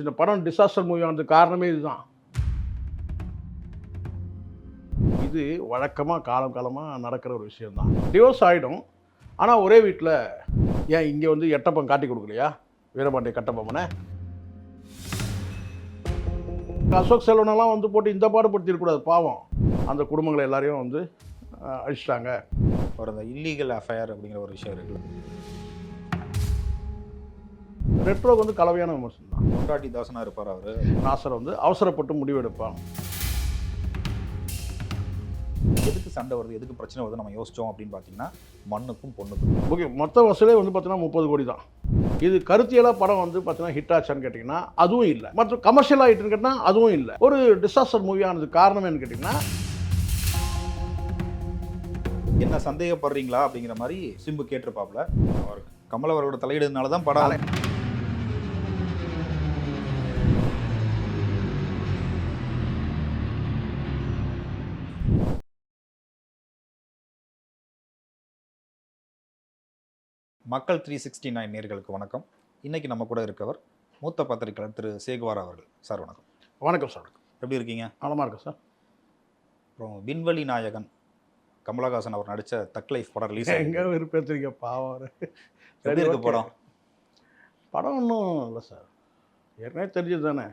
இந்த படம் disaster movie ஆனது காரணமே இதுதான். இது வழக்கமாக காலம் காலமாக நடக்கிற ஒரு விஷயம்தான். டிவோர்ஸ் ஆகிடும் ஆனால் ஒரே வீட்டில் ஏன் இங்கே வந்து எட்டப்பம் காட்டி கொடுக்கலையா? வீரபாண்டிய கட்டபொம்மனை? அசோக் செல்வனெல்லாம் வந்து போட்டு இந்த பாடுபடுத்திடக்கூடாது பாவம். அந்த குடும்பங்களை எல்லாரையும் வந்து அழிச்சிட்டாங்க. ஒரு அந்த இல்லீகல் அஃபயர் அப்படிங்கிற ஒரு விஷயம் இருக்குது ரெட்ரோக்கு வந்து கலவையான விமர்சனம் தான். பொண்டாட்டி தாசனா இருப்பார் அவரு. நாசர் வந்து அவசரப்பட்டு முடிவெடுப்பான். எதுக்கு சண்டை வருது எதுக்கு பிரச்சனை வருது நம்ம யோசிச்சோம் அப்படின்னு பார்த்தீங்கன்னா மண்ணுக்கும் பொண்ணுக்கும். ஓகே மொத்த வசூலே வந்து பார்த்தீங்கன்னா முப்பது கோடி தான். இது கருத்தியலாக படம் வந்து பார்த்தீங்கன்னா ஹிட் ஆச்சான்னு கேட்டிங்கன்னா அதுவும் இல்லை. மற்றும் கமர்ஷியல் ஆகிட்டுன்னு கேட்டிங்கன்னா அதுவும் இல்லை. ஒரு டிசாஸ்டர் மூவி ஆனது காரணம் என்னன்னு கேட்டிங்கன்னா என்ன சந்தேகப்படுறீங்களா அப்படிங்கிற மாதிரி சிம்பு கேட்டிருப்பாப்ல அவர் கமல் அவரோட தலையிடுறதுனால தான் படம் மக்கள் த்ரீ சிக்ஸ்டி நைன் நேர்களுக்கு வணக்கம். இன்னைக்கு நம்ம கூட இருக்கவர் மூத்த பத்திரிகையாளர் திரு சேகுவார் அவர்கள். சார் வணக்கம். வணக்கம் சார். எப்படி இருக்கீங்க? நலமாக இருக்கு சார். அப்புறம் விண்வெளி நாயகன் கமலஹாசன் அவர் நடித்த தக் லைஃப் படம் ரிலீஸ் எங்கே விருப்பத்துறீங்க பாவம். எப்படி இருக்கு. படம்? படம் ஒன்றும் இல்லை சார். ஏற்கனவே தெரிஞ்சது தானே.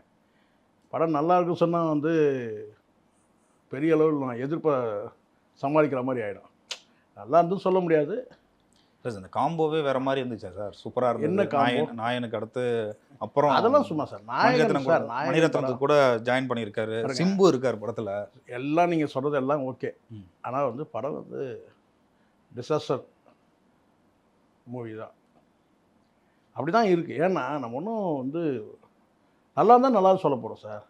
படம் நல்லா இருக்குன்னு சொன்னால் வந்து பெரிய அளவில் நான் எதிர்ப்பை சமாளிக்கிற மாதிரி ஆகிடும் நல்லா இருந்துன்னு சொல்ல முடியாது. Plus இந்த காம்போவே வேற மாதிரி இருந்துச்சா சார்? சூப்பரா இருந்தது. என்ன? நாயன் நாயனுக்கு அடுத்து அப்புறம் அதெல்லாம் சும்மா சார். நாயகன் சார் மணிரத்னத்துக்கு. கூட ஜாயின் பண்ணியிருக்காரு. சிம்பு இருக்கார் படத்துல. எல்லாம் நீங்கள் சொல்கிறது எல்லாம் ஓகே. ஆனால் வந்து படம் வந்து டிசாஸ்டர் மூவி தான். அப்படி தான் இருக்குது ஏன்னா நம்ம ஒன்றும் வந்து நல்லா இருந்தால் நல்லா சொல்ல போகிறோம் சார்.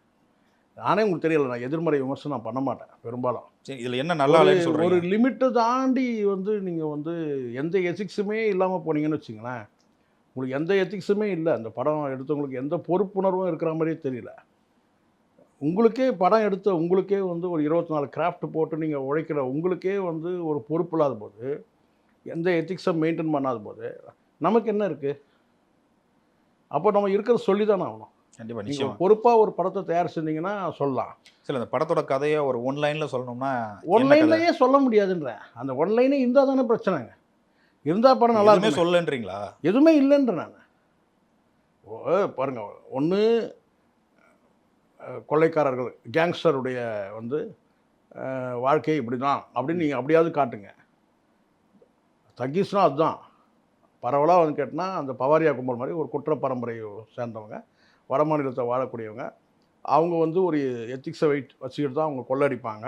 நானே உங்களுக்கு தெரியல நான் எதிர்மறை விமர்சனம் நான் பண்ண மாட்டேன் பெரும்பாலும். சரி இதுல என்ன நல்லா ஒரு- இல்லைன்னு ஒரு லிமிட்டை தாண்டி வந்து நீங்கள் வந்து எந்த எத்திக்ஸுமே இல்லாமல் போனீங்கன்னு வச்சுங்களேன் உங்களுக்கு எந்த எத்திக்ஸுமே இல்லை அந்த படம் எடுத்தவங்களுக்கு எந்த பொறுப்புணர்வும் இருக்கிற மாதிரியே தெரியல. உங்களுக்கே படம் எடுத்த உங்களுக்கே வந்து ஒரு இருபத்தி நாலு கிராஃப்ட் போட்டு நீங்கள் உழைக்கிற உங்களுக்கே வந்து ஒரு பொறுப்பு இல்லாத போது எந்த எத்திக்ஸை மெயின்டைன் பண்ணாத போது நமக்கு என்ன இருக்குது அப்போ நம்ம இருக்கிறத சொல்லி தானே ஆகணும். கண்டிப்பா நீங்கள் பொறுப்பாக ஒரு படத்தை தயார் செஞ்சீங்கன்னா சொல்லலாம். சில இந்த படத்தோட கதையை ஒரு ஒன் லைன்ல சொல்லணும்னா? ஒன்லைன்லயே சொல்ல முடியாதுன்றேன் அந்த ஒன்லைனே இருந்தால் தானே பிரச்சனைங்க. இருந்தால் படம் நல்லா எதுவுமே சொல்லன்றீங்களா எதுவுமே இல்லைன்ற நான். ஓ பாருங்க ஒன்று கொள்ளைக்காரர்கள் கேங்ஸ்டருடைய வந்து வாழ்க்கை இப்படி தான் அப்படின்னு நீங்கள் அப்படியாவது காட்டுங்க. தகீஸ்னா அதுதான். பரவலாக வந்து கேட்டினா அந்த பவாரியா கும்பல் மாதிரி ஒரு குற்ற பரம்பரையை சேர்ந்தவங்க. வட மாநிலத்தை வாழக்கூடியவங்க. அவங்க வந்து ஒரு எத்திக்ஸை வெயிட் வச்சுக்கிட்டு தான் அவங்க கொள்ளடிப்பாங்க.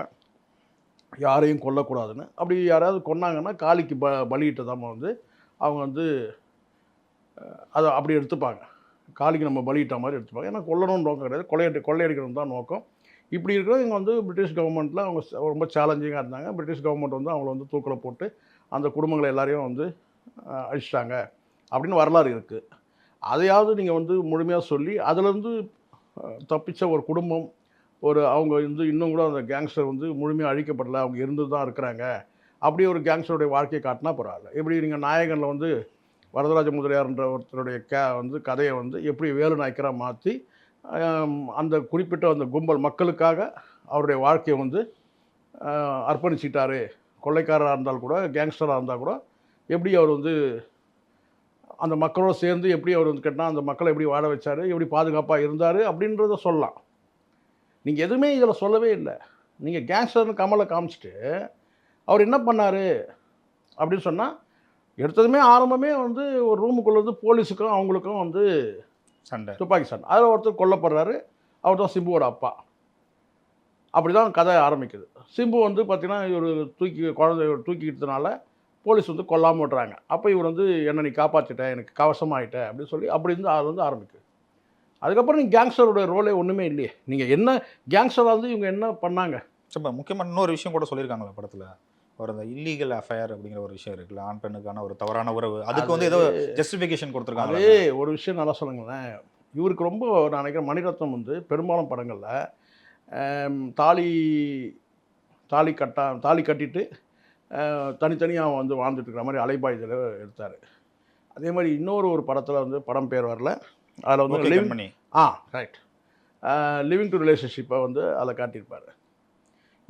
யாரையும் கொல்லக்கூடாதுன்னு. அப்படி யாராவது கொன்னாங்கன்னா காளிக்கு ப பலியிட்டு தான் வந்து அவங்க வந்து அதை அப்படி எடுத்துப்பாங்க. காளிக்கு நம்ம பலியிட்ட மாதிரி எடுத்துப்பாங்க. ஏன்னா கொல்லணும்னு நோக்கம் கிடையாது. கொள்ளையடி கொள்ளையடிக்கணும் தான் நோக்கம். இப்படி இருக்கிறவங்க இங்கே வந்து பிரிட்டிஷ் கவர்மெண்ட்டில் அவங்க ரொம்ப சேலஞ்சிங்காக இருந்தாங்க. பிரிட்டிஷ் கவர்மெண்ட் வந்து அவங்கள வந்து தூக்கில் போட்டு அந்த குடும்பங்களை எல்லாரையும் வந்து அழிச்சிட்டாங்க. அப்படின்னு வரலாறு இருக்குது அதையாவது நீங்கள் வந்து முழுமையாக சொல்லி அதுலேருந்து தப்பித்த ஒரு குடும்பம் ஒரு அவங்க வந்து இன்னும் கூட அந்த கேங்ஸ்டர் வந்து முழுமையாக அழிக்கப்படலை அவங்க இருந்து தான் இருக்கிறாங்க அப்படி ஒரு கேங்ஸ்டருடைய வாழ்க்கையை காட்டினா பரவாயில்ல. எப்படி நீங்கள் நாயகனில் வந்து வரதராஜ முதலியார்ன்ற ஒருத்தருடைய கே வந்து கதையை வந்து எப்படி வேலு நாய்க்கராக மாற்றி அந்த குறிப்பிட்ட அந்த கும்பல் மக்களுக்காக அவருடைய வாழ்க்கையை வந்து அர்ப்பணிச்சிட்டாரு. கொள்ளைக்காரராக இருந்தால் கூட கேங்ஸ்டராக இருந்தால் கூட எப்படி அவர் வந்து அந்த மக்களோட சேர்ந்து எப்படி அவர் வந்து கேட்டால் அந்த மக்களை எப்படி வாழ வச்சார் எப்படி பாதுகாப்பாக இருந்தார் அப்படின்றத சொல்லலாம். நீங்கள் எதுவுமே இதில் சொல்லவே இல்லை. நீங்கள் கேங்ஸ்டர்னு கமலை காமிச்சிட்டு அவர் என்ன பண்ணார் அப்படின்னு சொன்னால் எடுத்ததுமே ஆரம்பமே வந்து ஒரு ரூமுக்குள்ளே வந்து போலீஸுக்கும் அவங்களுக்கும் வந்து சண்டை. துப்பாக்கி சண்டை. அதில் ஒருத்தர் கொல்லப்படுறாரு அவர் தான் சிம்புவோட அப்பா. அப்படி தான் கதை ஆரம்பிக்குது. சிம்பு வந்து பார்த்தீங்கன்னா இவர் தூக்கி குழந்தை தூக்கிக்கிட்டதுனால போலீஸ் வந்து கொல்லாமல் விட்றாங்க அப்போ இவர் வந்து என்னை நீ காப்பாற்றிட்ட எனக்கு கவசமாயிட்ட. அப்படின்னு சொல்லி அப்படி இருந்து அது வந்து ஆரம்பிக்குது. அதுக்கப்புறம் நீங்கள் கேங்ஸ்டரோட ரோலே ஒன்றுமே இல்லையே. நீங்கள் என்ன கேங்ஸ்டராக வந்து இவங்க என்ன பண்ணாங்க? சும்மா முக்கியமான இன்னொரு விஷயம் கூட சொல்லியிருக்காங்களா படத்துல. ஒரு அந்த இல்லீகல் அஃபயர் அப்படிங்கிற ஒரு விஷயம் இருக்குல்ல. ஆண் பெண்ணுக்கான ஒரு தவறான உறவு. அதுக்கு வந்து ஏதோ ஜஸ்டிஃபிகேஷன் கொடுத்துருக்காங்க அதே ஒரு விஷயம் நல்லா சொல்லுங்களேன். இவருக்கு ரொம்ப நான் நினைக்கிறேன் மணிரத்னம் வந்து பெரும்பாலும் படங்களில் தாலி தாலி கட்டா தாலி கட்டிட்டு தனித்தனியாக வந்து வாழ்ந்துட்டு இருக்கிற மாதிரி அலைபாய்தல் எடுத்தார். அதே மாதிரி இன்னொரு ஒரு படத்தில் வந்து படம் பேர் வரல. அதில் வந்து okay live Kanmani. Ah right living to ரிலேஷன்ஷிப்பை வந்து அதில் காட்டியிருப்பார்.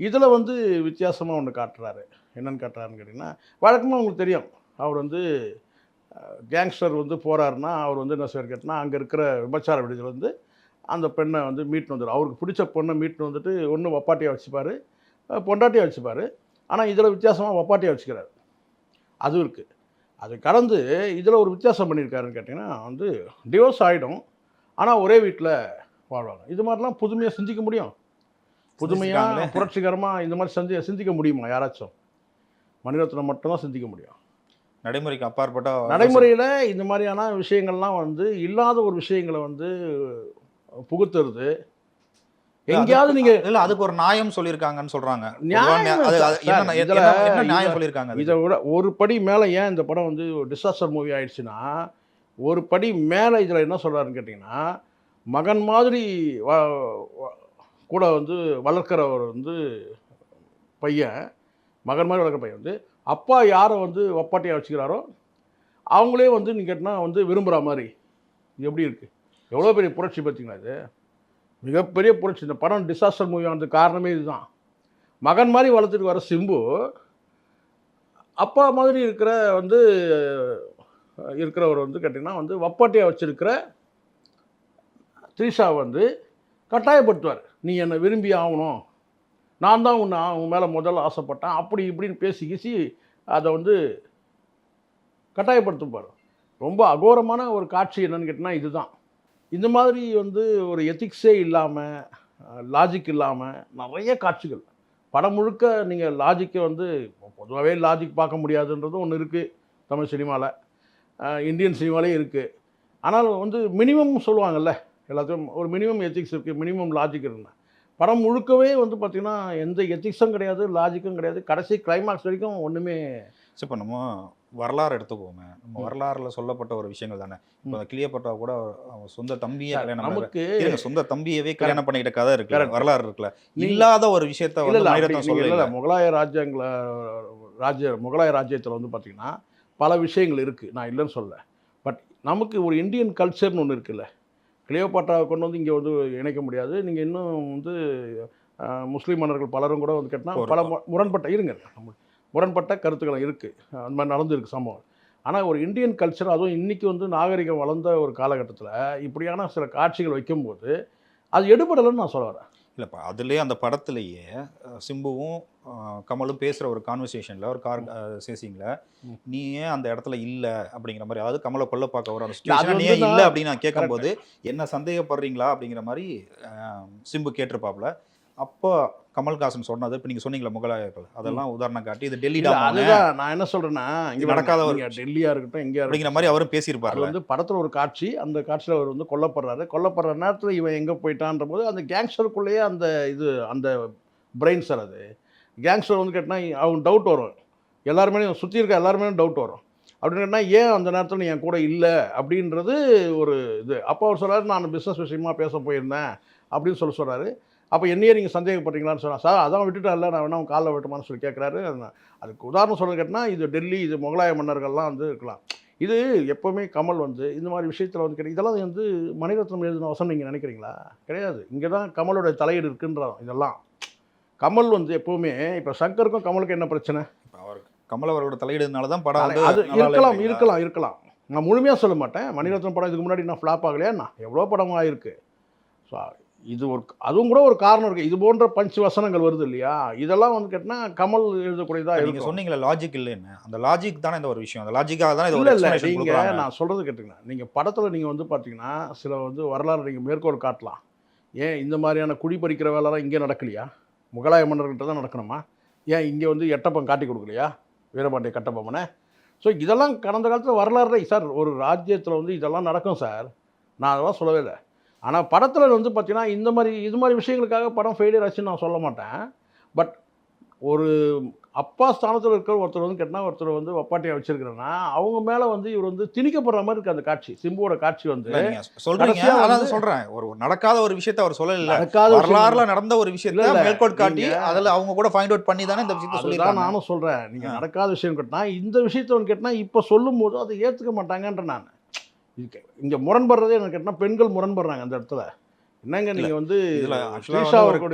இதில் வந்து வித்தியாசமாக ஒன்று காட்டுறாரு. என்னன்னு காட்டுறாருன்னு கேட்டிங்கன்னா வழக்கமாக உங்களுக்கு தெரியும். அவர் வந்து கேங்ஸ்டர் வந்து போகிறாருன்னா அவர் வந்து என்ன செய்வார் கேட்டினா அங்கே இருக்கிற விபச்சார விடுதியில் வந்து அந்த பெண்ணை வந்து மீட்னு வந்துடும் அவருக்கு பிடிச்ச பொண்ணை மீட்னு வந்துட்டு ஒன்று வப்பாட்டியாக வச்சுப்பார். பொண்டாட்டியாக வச்சுப்பார். ஆனால் இதில் வித்தியாசமாக வப்பாட்டியாக வச்சுக்கிறார் அதுவும் இருக்குது அது கடந்து இதில் ஒரு வித்தியாசம் பண்ணியிருக்காருன்னு கேட்டிங்கன்னா வந்து டிவோர்ஸ் ஆகிடும் ஆனால் ஒரே வீட்டில் வாழ்வாங்க. இது மாதிரிலாம் புதுமையாக சிந்திக்க முடியும். புதுமையாக. புரட்சிகரமாக இந்த மாதிரி செஞ்சு சிந்திக்க முடியுமா? யாராச்சும். மணிரத்னம் மட்டும்தான் சிந்திக்க முடியும். நடைமுறைக்கு அப்பாற்பட்ட நடைமுறையில் இந்த மாதிரியான விஷயங்கள்லாம் வந்து இல்லாத ஒரு விஷயங்களை வந்து புகுத்துறது. எங்கேயாவது நீங்கள் இல்ல அதுக்கு ஒரு நியாயம் சொல்லியிருக்காங்கன்னு சொல்றாங்க. நியாயம் சொல்லியிருக்காங்க? இதை விட ஒரு படி மேலே ஏன் இந்த படம் வந்து டிசாஸ்டர் மூவி ஆயிடுச்சுன்னா ஒரு படி மேலே இதில் என்ன சொல்கிறாருன்னு கேட்டிங்கன்னா மகன் மாதிரி கூட வந்து வளர்க்குறவர் வந்து பையன் மகன் மாதிரி வளர்க்குற பையன் வந்து அப்பா யாரை வந்து ஒப்பாட்டியாக வச்சுக்கிறாரோ அவங்களே வந்து நீ கேட்டினா வந்து விரும்புகிற மாதிரி. இது எப்படி இருக்குது எவ்வளோ பெரிய புரட்சி பார்த்தீங்களா இது? மிகப்பெரிய புரட்சி. இந்த படம் டிசாஸ்டர் மூவி ஆனது காரணமே இதுதான். மகன் மாதிரி வளர்த்துட்டு வர சிம்பு அப்பா மாதிரி இருக்கிற வந்து இருக்கிறவர் வந்து கேட்டிங்கன்னா வந்து வப்பாட்டியாக வச்சுருக்கிற த்ரீஷா வந்து கட்டாயப்படுத்துவார். நீ என்னை விரும்பி ஆகணும். நான் தான் உன்னை உன் மேலே முதல்ல ஆசைப்பட்டேன். அப்படி இப்படின்னு பேசி கீசி அதை வந்து கட்டாயப்படுத்துப்பார். ரொம்ப அகோரமான ஒரு காட்சி என்னன்னு கேட்டிங்கன்னா இதுதான். இந்த மாதிரி வந்து ஒரு எத்திக்ஸே இல்லாமல் லாஜிக் இல்லாமல் நிறைய காட்சிகள். படம் முழுக்க நீங்கள் லாஜிக்கை வந்து பொதுவாகவே லாஜிக் பார்க்க முடியாதுன்றதும் ஒன்று இருக்குது தமிழ் சினிமாவில் இந்தியன் சினிமாலே இருக்குது ஆனால் வந்து மினிமம் சொல்லுவாங்கல்ல எல்லாத்தையும் ஒரு மினிமம் எத்திக்ஸ் இருக்குது மினிமம் லாஜிக் இருந்தால் படம் முழுக்கவே வந்து பார்த்திங்கன்னா எந்த எத்திக்ஸும் கிடையாது லாஜிக்கும் கிடையாது. கடைசி கிளைமாக்ஸ் வரைக்கும் ஒன்றுமே சரி, இப்ப நம்ம வரலாறு எடுத்துக்கோமே நம்ம. வரலாறுல சொல்லப்பட்ட ஒரு விஷயங்கள் தானே. இப்போ கிளியப்பட்டா கூட அவன் சொந்த தம்பியை கல்யாணம் நமக்கு சொந்த தம்பியவே கல்யாணம் பண்ணிக்கிட்ட கதை இருக்கு Correct. வரலாறு இருக்குல்ல. இல்லாத ஒரு விஷயத்த இல்ல முகலாய ராஜ்யங்கள ராஜ்ய முகலாய ராஜ்யத்தில் வந்து பார்த்தீங்கன்னா பல விஷயங்கள் இருக்குது நான் இல்லைன்னு சொல்ல பட் நமக்கு ஒரு இந்தியன் கல்ச்சர்னு ஒன்று இருக்குல்ல. கிளியோபாட்ராவை கொண்டு வந்து இங்கே வந்து இணைக்க முடியாது. நீங்கள் இன்னும் வந்து முஸ்லீம் மன்னர்கள் பலரும் கூட வந்து கேட்டால் பல முரண்பட்ட இருங்க. முரண்பட்ட கருத்துக்கள் இருக்குது அந்த மாதிரி நடந்திருக்கு சம்பவம். ஆனால் ஒரு இந்தியன் கல்ச்சர் அதுவும் இன்றைக்கி வந்து நாகரிகம் வளர்ந்த ஒரு காலகட்டத்தில் இப்படியான சில காட்சிகள் வைக்கும்போது அது எடுபடலைன்னு நான் சொல்ல வரேன். இல்லைப்பா அதுலேயே அந்த படத்துலேயே சிம்புவும் கமலும் பேசுகிற ஒரு கான்வர்சேஷனில் ஒரு கார் சேசிங்கில். நீ ஏன் அந்த இடத்துல இல்லை? அப்படிங்கிற மாதிரி அதாவது கமலை கொல்ல பார்க்க வர அந்த சுச்சுவேஷன் நீ ஏன் இல்லை? அப்படின்னு நான் கேட்கும்போது என்ன சந்தேகப்படுறீங்களா? அப்படிங்கிற மாதிரி சிம்பு கேட்டிருப்பாப்ல அப்போ கமல்ஹாசன் சொன்னது இப்போ நீங்கள் சொன்னீங்களா முகலாயர்கள் அதெல்லாம் உதாரணம் காட்டி இது டெல்லி அதுதான் நான் என்ன சொல்றேன்னா இங்க நடக்காத ஒரு நடக்காத டெல்லியா இருக்கட்டும் எங்கேயா அப்படிங்கிற மாதிரி அவரும் அது பேசியிருப்பார்ல வந்து படத்துல ஒரு காட்சி அந்த காட்சியில் அவர் வந்து கொல்லப்படுறாரு. கொல்லப்படுற நேரத்தில் இவன் எங்கே போயிட்டான்ற போது அந்த கேங்ஸ்டருக்குள்ளேயே அந்த இது அந்த பிரெயின் சார் அது. கேங்ஸ்டர் வந்து கேட்டால் அவங்க டவுட் வரும். எல்லாருமே சுற்றி இருக்க எல்லாருமே டவுட் வரும். அப்படின்னு கேட்டால் ஏன் அந்த நேரத்தில் நீ என் கூட இல்லை? அப்படின்றது ஒரு இது. அப்போ அவர் சொல்றாரு நான் பிஸ்னஸ் விஷயமா பேச போயிருந்தேன். அப்படின்னு சொல்லி சொல்கிறாரு அப்போ என்னையே நீங்கள் சந்தேகப்படுறீங்களான்னு சொன்னா சார் அதான் விட்டுட்டார்ல நான் வேணா அவன் காலில் விட்டுமான்னு சொல்லி கேட்குறாரு அதுக்கு உதாரணம் சொல்ல கேட்டால் இது டெல்லி இது முகலாய மன்னர்கள்லாம் வந்து இருக்கலாம். இது எப்போவுமே கமல் வந்து இந்த மாதிரி விஷயத்தில் வந்து கிடையாது. இதெல்லாம் வந்து மணிரத்னம் எழுதின வசனம் நீங்கள் நினைக்கிறீங்களா? கிடையாது. இங்கே தான் கமலோட தலையீடு இருக்குன்றோம் இதெல்லாம். கமல் வந்து எப்போவுமே இப்போ சங்கருக்கும் கமலுக்கும் என்ன பிரச்சனை? இப்ப அவர் கமல் அவரோட தலையீடுனால தான் படம் அது இருக்கலாம்? இருக்கலாம் இருக்கலாம். நான் முழுமையாக சொல்ல மாட்டேன். மணிரத்னம் படம் இதுக்கு முன்னாடி நான் ஃப்ளாப் ஆகலையா? நான் எவ்வளோ படம் ஆயிருக்கு ஸோ இது ஒரு அதுவும் கூட ஒரு காரணம் இருக்குது இது போன்ற பஞ்சு வசனங்கள் வருது இல்லையா? இதெல்லாம் வந்து கேட்டால் கமல் எழுதக்கூடியதாக நீங்க இருக்கும். சொன்னீங்களா லாஜிக் இல்லைன்னு. அந்த லாஜிக் தானே இந்த ஒரு விஷயம். அந்த லாஜிக்காக தானே இது இல்லை இல்லை. நீங்கள். நான் சொல்கிறது கேட்டுங்க நீங்கள் படத்தில் நீங்கள் வந்து பார்த்தீங்கன்னா சில வந்து வரலாறு நீங்கள் மேற்கோள் காட்டலாம். ஏன் இந்த மாதிரியான குடி பறிக்கிற வேலைலாம் இங்கே நடக்கலையா? முகலாய மன்னர்கள்ட்ட தான் நடக்கணுமா? ஏன் இங்கே வந்து எட்டப்பம் காட்டி கொடுக்கலையா? வீரபாண்டிய கட்டபொம்மனை? ஸோ இதெல்லாம் கடந்த காலத்தில் வரலாறு சார் ஒரு ராஜ்யத்தில் வந்து இதெல்லாம் நடக்கும் சார். நான் அதெல்லாம் சொல்லவே இல்லை. ஆனால் படத்தில் வந்து பார்த்தீங்கன்னா இந்த மாதிரி இது மாதிரி விஷயங்களுக்காக படம் ஃபெயிலியர் ஆச்சுன்னு நான் சொல்ல மாட்டேன். பட் ஒரு அப்பா ஸ்தானத்தில் இருக்கிற ஒருத்தர் வந்து கேட்டால் ஒருத்தர் வந்து வப்பாட்டியாக வச்சிருக்கிறேன்னா அவங்க மேலே வந்து இவர் வந்து திணிக்கப்படுற மாதிரி இருக்குது அந்த காட்சி சிம்புவோட காட்சி வந்து. சொல்றீங்க. அதான் வந்து- சொல்றேன். ஒரு நடக்காத ஒரு விஷயத்த அவர் சொல்லல. நடக்காத வரலாறுல நடந்த ஒரு விஷயத்த. மேற்கோள் காட்டி அதுல அவங்க கூட ஃபைண்ட் அவுட் பண்ணி தானே இந்த விஷயத்த சொல்லிருக்காங்க நானும் சொல்கிறேன் நீங்கள். நடக்காத விஷயம் கேட்டால் இந்த விஷயத்த கேட்டால் இப்போ சொல்லும் போது அதை ஏற்றுக்க மாட்டாங்கன்ற நான். இங்கே முரண்படுறதே எனக்கு கேட்டால் பெண்கள் முரண்படுறாங்க அந்த இடத்துல. என்னங்க நீங்கள் வந்து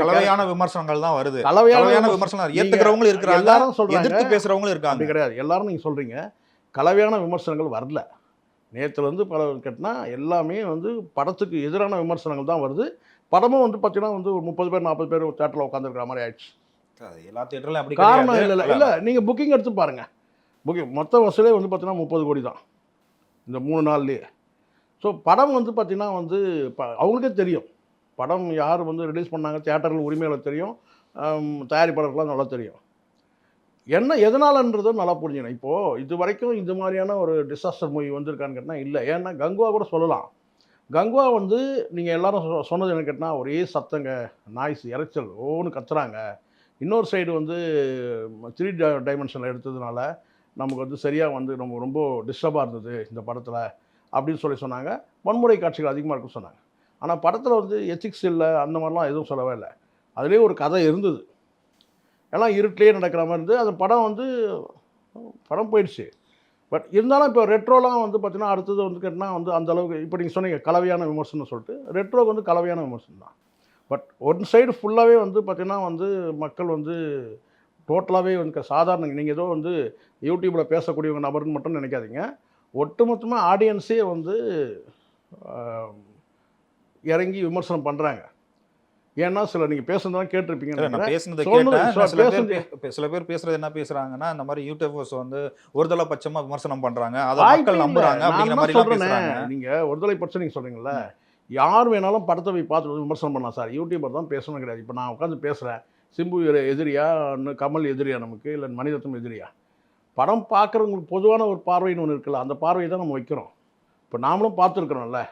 கலவையான விமர்சனங்கள் தான் வருது. கலவையான விமர்சனம் ஏத்துக்கிறவங்களும் இருக்கிறாங்க எல்லாரும் சொல்றாங்க. எதிர்த்து பேசுறவங்களும் இருக்காங்க. கிடையாது. எல்லாரும் நீங்கள் சொல்கிறீங்க கலவையான விமர்சனங்கள் வரல. நேற்றுலேருந்து பல கேட்டினா எல்லாமே வந்து படத்துக்கு எதிரான விமர்சனங்கள் தான் வருது. படமும் வந்து பார்த்தீங்கன்னா வந்து ஒரு முப்பது பேர் நாற்பது பேர் தேட்டரில் உட்காந்துருக்கிற மாதிரி ஆயிடுச்சு. எல்லா தியேட்டர்லயும் அப்படி காரணம். இல்லை இல்லை இல்லை நீங்கள் புக்கிங் எடுத்து பாருங்க. புக்கிங் மொத்த வசூலே வந்து பார்த்தீங்கன்னா முப்பது கோடி தான். இந்த மூணு நாள்லேயே. ஸோ படம் வந்து பார்த்திங்கன்னா வந்து ப- அவங்களுக்கே தெரியும். படம் யார் வந்து ரிலீஸ் பண்ணாங்க தேட்டரில் உரிமையாளர் தெரியும் தயாரிப்பாளர்கள்லாம் நல்லா தெரியும். என்ன எதனாலன்றதும் நல்லா புரிஞ்சுக்கணும். இப்போது இது வரைக்கும் இது மாதிரியான ஒரு டிசாஸ்டர் மூவி வந்திருக்கான்னு கேட்டால் இல்லை. ஏன்னா கங்குவா கூட சொல்லலாம். கங்குவா வந்து நீங்கள் எல்லோரும் சொ- சொன்னது என்ன கேட்டால் ஒரே சத்தங்க நாய்ஸ் இறைச்சல் ஓன்னு கத்துறாங்க. இன்னொரு சைடு வந்து த்ரீ டைமென்ஷனில் எடுத்ததுனால நமக்கு வந்து சரியாக வந்து நம்ம ரொம்ப டிஸ்டர்பாக இருந்தது இந்த படத்தில் அப்படின்னு சொல்லி சொன்னாங்க. வன்முறை காட்சிகள் அதிகமாக இருக்குன்னு சொன்னாங்க. ஆனால் படத்தில் வந்து எத்திக்ஸ் இல்லை அந்த மாதிரிலாம் எதுவும் சொல்லவே இல்லை. அதுலேயே ஒரு கதை இருந்தது. எல்லாம் இருட்டிலே நடக்கிற மாதிரி இருந்து அந்த படம் வந்து படம் போயிடுச்சு. பட் இருந்தாலும் இப்போ ரெட்ரோலாம் வந்து பார்த்திங்கன்னா அடுத்தது வந்து கேட்டால் வந்து அந்த அளவுக்கு இப்போ நீங்கள் சொன்னீங்க கலவையான விமர்சனம் சொல்லிட்டு ரெட்ரோக்கு வந்து கலவையான விமர்சனம் தான். பட் ஒன் சைடு ஃபுல்லாகவே வந்து பார்த்திங்கன்னா வந்து மக்கள் வந்து டோட்டலாகவே வந்து சாதாரண நீங்கள் ஏதோ வந்து யூடியூப்பில் பேசக்கூடியவங்க நபர்னு மட்டும் நினைக்காதீங்க. ஒட்டுமொத்தமாக ஆடியன்ஸே வந்து இறங்கி விமர்சனம் பண்ணுறாங்க ஏன்னா சில நீங்கள் இல்ல, கேட்டிருப்பீங்க நான் பேசுனதை கேட்டேன் சில பேர் பேசுறது என்ன பேசுறாங்கன்னா இந்த மாதிரி யூடியூபர்ஸ் வந்து ஒருதலை பட்சமா விமர்சனம் பண்றாங்க. அதை மக்கள். நம்புறாங்க அப்படிங்கிற மாதிரி சொல்றேனே, நீங்க ஒருதலை பட்சம் நீங்க சொல்றீங்கல்ல யார் வேணாலும் படத்தை போய் பார்த்து விமர்சனம் பண்ணலாம் சார். யூடியூபர் தான் பேசணும் கிடையாது. இப்போ நான் உட்காந்து பேசுறேன். சிம்பு எதிரி- எதிரியா? இன்னும் கமல் எதிரியா நமக்கு? இல்லை மணிரத்னம் எதிரியா? படம் பார்க்குறவங்களுக்கு பொதுவான ஒரு பார்வைன்னு ஒன்று இருக்குல்ல அந்த பார்வையை தான் நம்ம வைக்கிறோம். இப்போ நாமளும் பார்த்துருக்குறோம்ல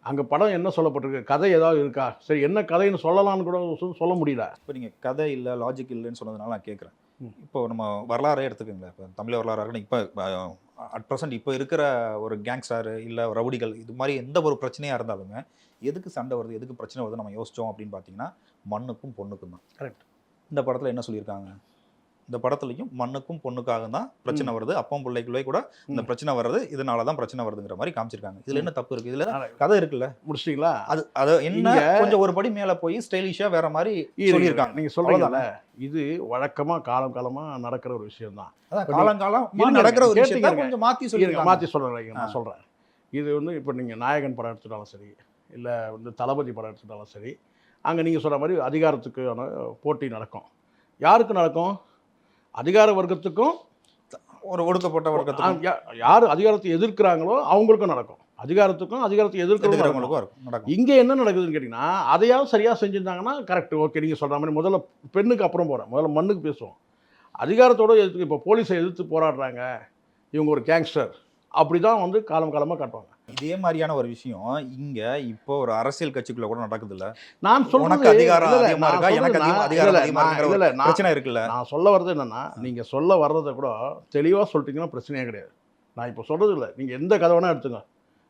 அங்கே படம் என்ன சொல்லப்பட்டிருக்கு? கதை ஏதாவது இருக்கா? சரி என்ன கதைன்னு சொல்லலாம்னு கூட சொல்ல முடியல. இப்போ நீங்க கதை இல்ல லாஜிக் இல்லைன்னு சொன்னதுனால நான் கேட்குறேன். இப்போ நம்ம வரலாறே எடுத்துக்கோங்களேன். இப்போ தமிழ் வரலாறு இருக்கட்டும் இப்போ அட் ப்ரெசென்ட் இப்போ இருக்கிற ஒரு கேங்ஸ்டார் இல்லை ரவுடிகள் இது மாதிரி எந்த ஒரு பிரச்சனையாக இருந்தாலுமே எதுக்கு சண்டை வருது எதுக்கு பிரச்சனை வருது நம்ம யோசிச்சோம் அப்படின்னு பார்த்தீங்கன்னா மண்ணுக்கும் பொண்ணுக்கும் தான். Correct. இந்த படத்தில் என்ன சொல்லியிருக்காங்க? இந்த படத்துலையும் மண்ணுக்கும் பொண்ணுக்காக தான் பிரச்சனை வருது அப்பம் பிள்ளைக்குள்ளே கூட இந்த. பிரச்சனை வருது இதனால தான் பிரச்சனை வருதுங்கிற மாதிரி காமிச்சிருக்காங்க. இதுல என்ன தப்பு இருக்கு? இதுல கதை இருக்குல்ல? முடிச்சிட்டிங்களா? அது அது என்ன கொஞ்சம் ஒரு படி மேல போய் ஸ்டைலிஷா வேற மாதிரி சொல்லியிருக்காங்க. நீங்கள் சொல்றீங்கல்ல இது வழக்கமாக காலம் காலமாக நடக்கிற ஒரு விஷயம் தான் காலங்காலம் இருங்க, நடக்கிற ஒரு கேட்டுக்கங்க. கொஞ்சம் மாத்தி இருங்க சொல்லிருக்காங்க மாற்றி சொல்கிறேன் நான் சொல்கிறேன் இது வந்து இப்போ நீங்கள் நாயகன் படம் எடுத்துட்டாலும் சரி இல்லை வந்து தளபதி படம் எடுத்துட்டாலும் சரி அங்கே நீங்கள் சொல்கிற மாதிரி அதிகாரத்துக்கான போட்டி நடக்கும். யாருக்கு நடக்கும்? அதிகார வர்க்கத்துக்கும் ஒரு ஒடுக்கப்பட்ட வர்க்கத்துக்கும். யார் அதிகாரத்தை எதிர்க்கிறாங்களோ அவங்களுக்கும் நடக்கும். அதிகாரத்துக்கும் அதிகாரத்தை எதிர்க்கிறவங்களுக்கும் இருக்கும். நடக்கும். இங்கே என்ன நடக்குதுன்னு கேட்டிங்கன்னா அதையாவது சரியாக செஞ்சுருந்தாங்கன்னா கரெக்ட் ஓகே நீங்கள் சொல்கிற மாதிரி முதல்ல பெண்ணுக்கு அப்புறம் போகிறேன் முதல்ல மண்ணுக்கு பேசுவோம். அதிகாரத்தோட எதிர்த்து இப்போ போலீஸை எதிர்த்து போராடுறாங்க. இவங்க ஒரு கேங்ஸ்டர் அப்படி தான் வந்து காலம் காலமாக காட்டுவாங்க. இதே மாதிரியான ஒரு விஷயம் இங்க இப்போ ஒரு அரசியல் கட்சிக்குள்ள கூட நடக்குது இல்ல நான் சொல்றது உனக்கு அதிகாரம் அதிகமா இருக்கா? எனக்கு சொல்றது அதிகாரம் அதிகமா இருக்கிற பிரச்சனை இருக்குல்ல. நான் சொல்ல வர்றது என்னன்னா நீங்கள் சொல்ல வர்றதை கூட தெளிவாக சொல்லிட்டீங்கன்னா பிரச்சனையே கிடையாது. நான் இப்போ சொல்கிறது இல்லை. நீங்கள் எந்த கதை வேணால் எடுத்துங்க.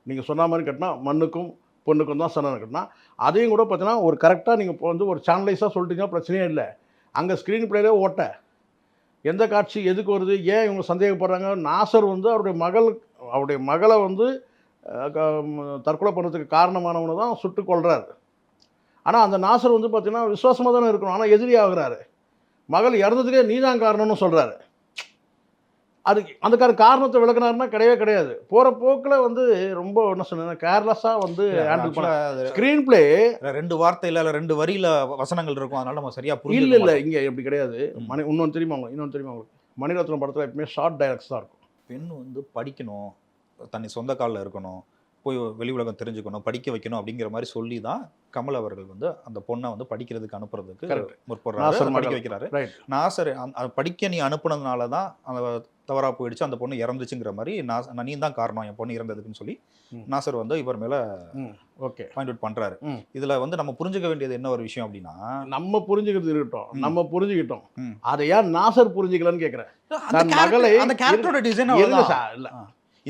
நீங்கள் சொன்ன மாதிரி கட்டினா மண்ணுக்கும் பொண்ணுக்கும் தான் சண்டை கட்டினா அதையும் கூட பார்த்தீங்கன்னா ஒரு கரெக்டாக நீங்கள் இப்போ வந்து ஒரு சேனலைஸாக சொல்லிட்டீங்கன்னா பிரச்சனையே இல்லை. அங்கே ஸ்க்ரீன் பிளேலே ஓட்ட. எந்த காட்சி எதுக்கு வருது ஏன் இவங்க சந்தேகப்படுறாங்க? நாசர் வந்து அவருடைய மகள் அவருடைய மகளை வந்து தற்கொலை பண்ணுறதுக்கு காரணமானவனை தான் சுட்டு கொள்றாரு ஆனால் அந்த நாசர் வந்து பார்த்தீங்கன்னா விசுவாசமாக தானே இருக்கணும். ஆனால் எதிரி ஆகுறாரு. மகள் இறந்ததுக்கே நீதான் காரணம்னு சொல்கிறாரு அதுக்கு அதுக்கான காரணத்தை விளக்குனாருன்னா கிடையவே கிடையாது. போகிற போக்கில் வந்து ரொம்ப என்ன சொன்னேன் கேர்லெஸ்ஸாக வந்து ஹேண்டில் பண்ண அது ஸ்க்ரீன் பிளே ரெண்டு வார்த்தையில இல்ல ரெண்டு வரியில வசனங்கள் இருக்கும். அதனால நம்ம சரியா இல்லை புரிஞ்சு இல்லை இங்கே எப்படி கிடையாது. மணி இன்னொன்று தெரியுமா உங்களுக்கு? இன்னொன்று தெரியுமா உங்களுக்கு? மணிரத்னம் படத்தில் எப்பவுமே ஷார்ட் டைலாக்ஸ் தான் இருக்கும். பெண் வந்து படிக்கணும். தன்னை சொந்த காலில் இருக்கணும் போய் வெளி உலகம் தெரிஞ்சுக்கணும் படிக்க வைக்கணும் அப்படிங்கிற மாதிரி சொல்லி தான் கமல் அவர்கள் வந்து அந்த பொண்ணை வந்து படிக்கிறதுக்கு அனுப்புறதுக்கு. முற்படுறாரு படிக்க. வைக்கிறாரு நாசர் படிக்க நீ அனுப்புனதுனால தான் அந்த தவறா போயிடுச்சு அந்த பொண்ணு இறந்துச்சுங்கிற மாதிரி நாஸ் நீ தான் காரணம் என் பொண்ணு இறந்ததுக்குன்னு சொல்லி. நாசர் வந்து இவர் மேல ஓகே பாயிண்ட் அவுட் பண்றாரு. இதுல வந்து நம்ம புரிஞ்சுக்க வேண்டியது என்ன ஒரு விஷயம் அப்படின்னா நம்ம புரிஞ்சுக்கிறது இருக்கட்டும். நம்ம புரிஞ்சுக்கிட்டோம். அதை ஏன் நாசர் புரிஞ்சுக்கலன்னு கேட்குறேன் மகளை அந்த கேரக்டரோட டிசைன் இல்லை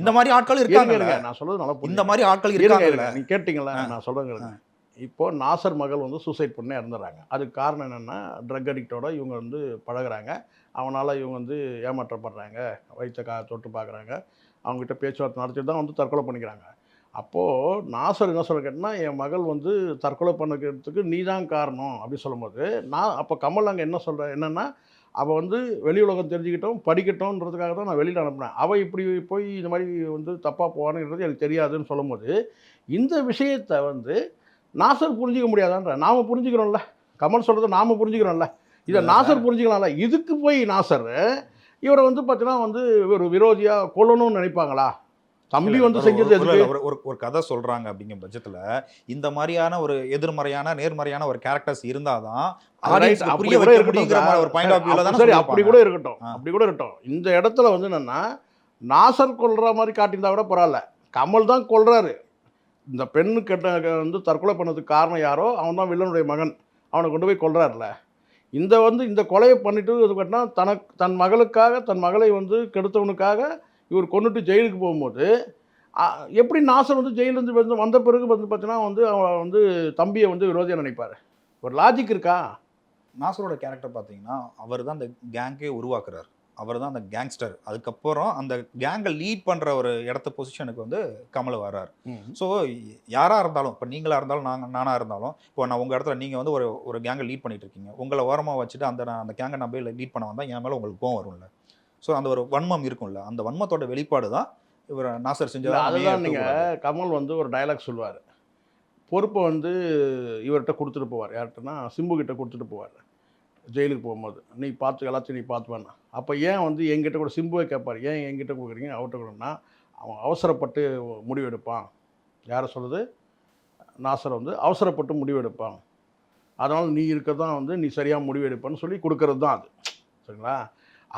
இந்த மாதிரி ஆட்கள் இருக்காங்க நான் சொல்றது நல்லா இந்த. மாதிரி ஆட்கள் இருக்காங்க நீங்க கேட்டிங்களா. நான் சொல்றேங்க இப்போ நாசர் மகள் வந்து சூசைட் பண்ணி இறந்துடுறாங்க அதுக்கு காரணம் என்னன்னா ட்ரக் அடிக்டோட இவங்க வந்து பழகுறாங்க. அவனால இவங்க வந்து ஏமாற்றப்படுறாங்க. வயிற்ற கா தொட்டு பார்க்குறாங்க அவங்ககிட்ட பேச்சுவார்த்தை நடத்திட்டு தான் வந்து தற்கொலை பண்ணிக்கிறாங்க. அப்போது நாசர் என்ன சொல்ல கேட்டனா என் மகள் வந்து தற்கொலை பண்ணிக்கிறதுக்கு நீ தான் காரணம் அப்படி சொல்லும்போது நான் அப்போ கமல் அங்கே என்ன சொல்கிறேன் என்னென்னா அவள் வந்து வெளி உலகம் தெரிஞ்சுக்கிட்டோம் படிக்கட்டும்ன்றதுக்காக தான் நான் வெளியில் அனுப்புனேன். அவள் இப்படி போய் இந்த மாதிரி வந்து தப்பாக போவானுங்கிறது எனக்கு தெரியாதுன்னு சொல்லும்போது இந்த விஷயத்தை வந்து நாசர் புரிஞ்சிக்க முடியாதான்ற நாம் புரிஞ்சுக்கிறோம்ல. கமல் சொல்கிறத நாம் புரிஞ்சுக்கிறோம்ல. இதை நாசர் புரிஞ்சுக்கலாம்ல. இதுக்கு போய் நாசர் இவரை வந்து பார்த்தீங்கன்னா வந்து ஒரு விரோதியாக கொல்லணும்னு நினைப்பாங்களா? தம்பி வந்து செஞ்சது ஒரு- ஒரு கதை சொல்றாங்க அப்படிங்கிற பட்சத்துல இந்த மாதிரியான ஒரு எதிர்மறையான நேர்மறையான ஒரு கேரக்டர்ஸ் இருந்தாதான் அப்படி கூட இருக்கட்டும் சார். அப்படி- கூட. இருக்கட்டும். அப்படி கூட இருக்கட்டும். இந்த இடத்துல வந்து என்னன்னா நாசர் கொல்ற மாதிரி காட்டியிருந்தா கூட பரவாயில்ல. கமல் தான் கொல்றாரு. இந்த பெண்ணு கெட்ட வந்து தற்கொலை பண்ணதுக்கு காரணம் யாரோ? அவன் தான் வில்லனுடைய மகன். அவனை கொண்டு போய் கொல்றாருல. இந்த வந்து இந்த கொலையை பண்ணிட்டு இது பண்ணா தனக்கு தன் மகளுக்காக தன் மகளை வந்து கெடுத்தவனுக்காக இவர் கொண்டுட்டு ஜெயிலுக்கு போகும்போது எப்படி நாசர் வந்து ஜெயிலேருந்து வந்து வந்த பிறகு வந்து பார்த்தீங்கன்னா வந்து அவன் வந்து தம்பியை வந்து விரோதியாக நினைப்பார்? ஒரு லாஜிக் இருக்கா? நாசரோட கேரக்டர் பார்த்தீங்கன்னா அவர் தான் அந்த கேங்கே உருவாக்குறாரு. அவர் தான் அந்த கேங்ஸ்டர் அதுக்கப்புறம் அந்த கேங்கை லீட் பண்ற ஒரு இடத்த பொசிஷனுக்கு வந்து கமல் வர்றாரு. ஸோ யாராக இருந்தாலும் இப்போ நீங்களாக இருந்தாலும் நாங்கள் நானாக இருந்தாலும் இப்போ நான் உங்கள் இடத்துல நீங்கள் வந்து ஒரு ஒரு கேங்கை லீட் பண்ணிட்டு இருக்கீங்க. உங்களை ஓரமாக வச்சுட்டு அந்த நான் அந்த கேங்கை நான் போய் லீட் பண்ண வந்தால் என் மேலே உங்களுக்கு கோவம் வரும்ல. ஸோ அந்த ஒரு வன்மம் இருக்கும்ல அந்த வன்மத்தோட வெளிப்பாடு தான் இவர் நாசர் செஞ்சது அதுதான் நீங்கள் கமல் வந்து ஒரு டயலாக் சொல்லுவார். பொறுப்பை வந்து இவர்கிட்ட கொடுத்துட்டு போவார். யார்கிட்டனா சிம்பு கிட்ட கொடுத்துட்டு போவார். ஜெயிலுக்கு போகும்போது. நீ பார்த்து எல்லாத்தையும் நீ பார்த்து வேணாம் அப்போ ஏன் வந்து என்கிட்ட கூட சிம்புவே கேட்பார் ஏன் என்கிட்ட கொடுக்குறீங்க? அவர்கிட்ட கொடுன்னா அவன் அவசரப்பட்டு முடிவெடுப்பான். யாரை சொல்லுது நாசர் வந்து அவசரப்பட்டு முடிவெடுப்பான். அதனால் நீ இருக்க தான் வந்து நீ சரியாக முடிவெடுப்பேன்னு சொல்லி கொடுக்கறது தான் அது. சரிங்களா?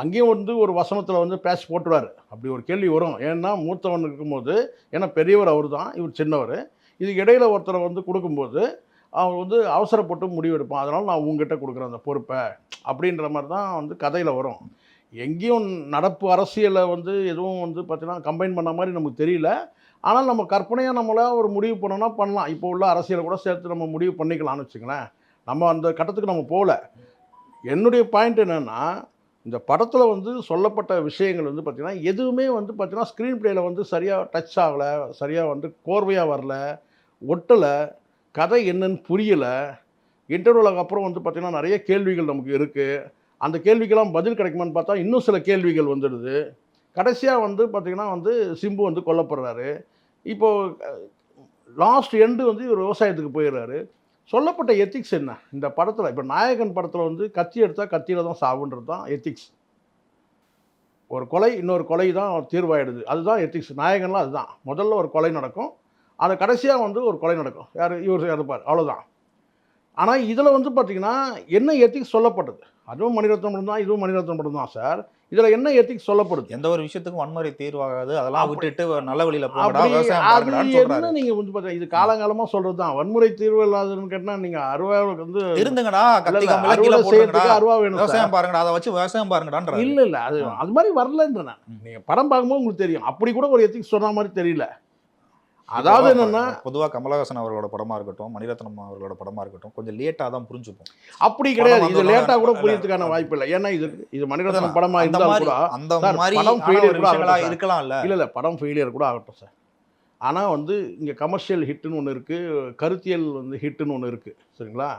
அங்கேயும் வந்து ஒரு வசனத்தில் வந்து பேட்ச் போட்டுருவார். அப்படி ஒரு கேள்வி வரும். ஏன்னா மூத்தவன் இருக்கும்போது ஏன்னா பெரியவர் அவர் தான் இவர் சின்னவர். இது இடையில ஒருத்தரை வந்து கொடுக்கும்போது அவர் வந்து அவசரப்பட்டு முடிவெடுப்பான் அதனால் நான் உங்ககிட்ட கொடுக்குறேன் அந்த பொறுப்பை அப்படின்ற மாதிரி தான் வந்து கதையில் வரும். எங்கேயும் நடப்பு அரசியலை வந்து எதுவும் வந்து பார்த்திங்கன்னா கம்பைன் பண்ண மாதிரி நமக்கு தெரியல. ஆனால் நம்ம கற்பனையாக நம்மளை ஒரு முடிவு பண்ணோன்னா பண்ணலாம். இப்போ உள்ள அரசியலை கூட சேர்த்து நம்ம முடிவு பண்ணிக்கலாம்னு வச்சுங்களேன் நம்ம அந்த கட்டத்துக்கு நம்ம போகல. என்னுடைய பாயிண்ட் என்னென்னா இந்த படத்தில் வந்து சொல்லப்பட்ட விஷயங்கள் வந்து பார்த்திங்கன்னா எதுவுமே வந்து பார்த்திங்கன்னா ஸ்க்ரீன் பிளேயில் வந்து சரியாக டச் ஆகலை சரியாக வந்து கோர்வையாக வரல ஒட்டலை கதை என்னன்னு புரியலை. இன்டர்வலுக்கு அப்புறம் வந்து பார்த்திங்கன்னா நிறைய கேள்விகள் நமக்கு இருக்குது அந்த கேள்விக்கெல்லாம் பதில் கிடைக்குமான்னு பார்த்தா இன்னும் சில கேள்விகள் வந்துடுது. கடைசியாக வந்து பார்த்திங்கன்னா வந்து சிம்பு வந்து கொல்லப்படுறாரு. இப்போது லாஸ்ட் எண்டு வந்து இவர் விவசாயத்துக்கு போயிடுறாரு. சொல்லப்பட்ட எத்திக்ஸ் என்ன? இந்த படத்தில் இப்போ நாயகன் படத்தில் வந்து கத்தி எடுத்தால் கத்தியில் தான் சாவுன்றது தான் எத்திக்ஸ் ஒரு கொலை இன்னொரு கொலை தான் தீர்வாயிடுது. அதுதான் எத்திக்ஸ் நாயகன்லாம் அதுதான். முதல்ல ஒரு கொலை நடக்கும். அது கடைசியாக வந்து ஒரு கொலை நடக்கும். யார் இவர் இருப்பார் அவ்வளோதான் ஆனால் இதில் வந்து பார்த்திங்கன்னா என்ன எத்திக்ஸ் சொல்லப்பட்டது? அதுவும் மணிரத்னம் படம் தான் இதுவும் மணிரத்னம் படம் தான் சார் இதில் என்ன எத்திக்ஸ் சொல்லப்படுது? எந்த ஒரு விஷயத்துக்கும் வன்முறை தீர்வாகாது. அதெல்லாம் விட்டுட்டு நல்ல வழியில என்ன நீங்கள் வந்து பார்த்தீங்க இது காலங்காலமாக சொல்கிறது தான். வன்முறை தீர்வு இல்லாதுன்னு கேட்டால் நீங்கள் அருவாவுக்கு வந்து இருந்துங்கடா அருவா வேணும். விவசாயம் பாருங்கடா அதை வச்சு விவசாயம் பாருங்கடான்றாரு. இல்ல இல்ல அது. அது மாதிரி வரலன்ற நான். ம். நீங்க படம் பார்க்கும்போது உங்களுக்கு தெரியும். அப்படி கூட ஒரு எத்திக்ஸ் சொன்ன மாதிரி தெரியல. அதாவது என்னன்னா பொதுவா கமலஹாசன் அவர்களோட படமா இருக்கட்டும் மணிரத்னம் அவர்களோட படமா இருக்கட்டும் கொஞ்சம் லேட்டா தான் புரிஞ்சுப்போம். அப்படி கிடையாது. இது வந்தோடனே- லேட்டா கூட இல்ல, புரியறதுக்கான இல்ல. வாய்ப்பு இல்லை. ஏன்னா இது இது மணிரத்னம் படமா மாதிரி கூட அந்த மாதிரி படம் ஒரு கூட சார். இருக்கலாம்ல இல்ல. இல்ல படம் ஃபெயிலியர் கூட ஆகட்டும் சார். ஆனா வந்து இங்க கமர்ஷியல் ஹிட்னு ஒன்று இருக்கு கருத்தியல் வந்து ஹிட்னு ஒன்று இருக்கு சரிங்களா?